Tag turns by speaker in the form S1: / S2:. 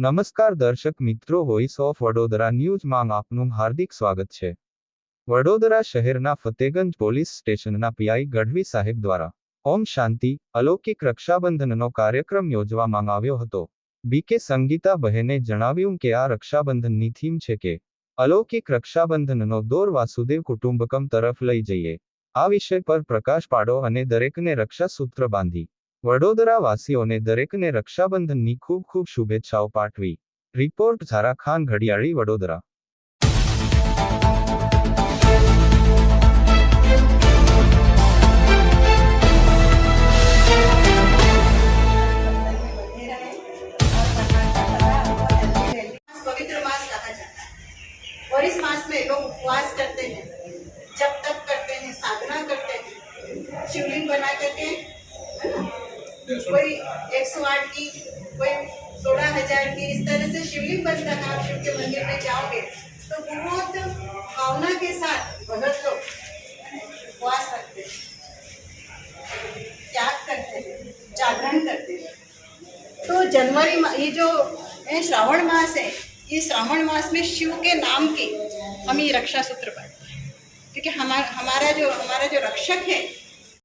S1: નમસ્કાર દર્શક મિત્રો વોઇસ ઓફ વડોદરા ન્યૂઝમાં આપનું હાર્દિક સ્વાગત છે. વડોદરા શહેરના ફતેગંજ પોલીસ સ્ટેશનના પીઆઈ ગઢવી સાહેબ દ્વારા ઓમ શાંતિ, અલૌકિક રક્ષાબંધનનો કાર્યક્રમ યોજવામાં આવ્યો હતો. બીકે સંગીતા બહેને જણાવ્યું કે આ રક્ષાબંધનની થીમ છે કે અલૌકિક રક્ષાબંધનનો દોર વાસુદેવ કુટુંબકમ તરફ લઈ જઈએ. આ વિષય પર પ્રકાશ પાડો અને દરેકને રક્ષાસૂત્ર બાંધી. વડોદરા વાસીઓને દરેકને રક્ષાબંધનની ખૂબ ખૂબ શુભેચ્છાઓ પાઠવી રિપોર્ટ ઝારા ખાન ઘડિયાળી વડોદરા
S2: पवित्र मास कहा जाता है और इस मास में लोग उपवास करते हैं जब तक कोई एक सौ आठ की, कोई सोलह हज़ार की, इस तरह से शिवलिंग बनता है आप शिव के मंदिर में जाओगे तो बहुत भावना के साथ भगत लोग उपवास रखते हैं, त्याग करते हैं, जागरण करते हैं। तो जनवरी ये जो श्रावण मास है, ये श्रावण मास में शिव के नाम के हम ये रक्षा सूत्र पढ़ते हैं, क्योंकि हमारा हमारा जो हमारा जो रक्षक है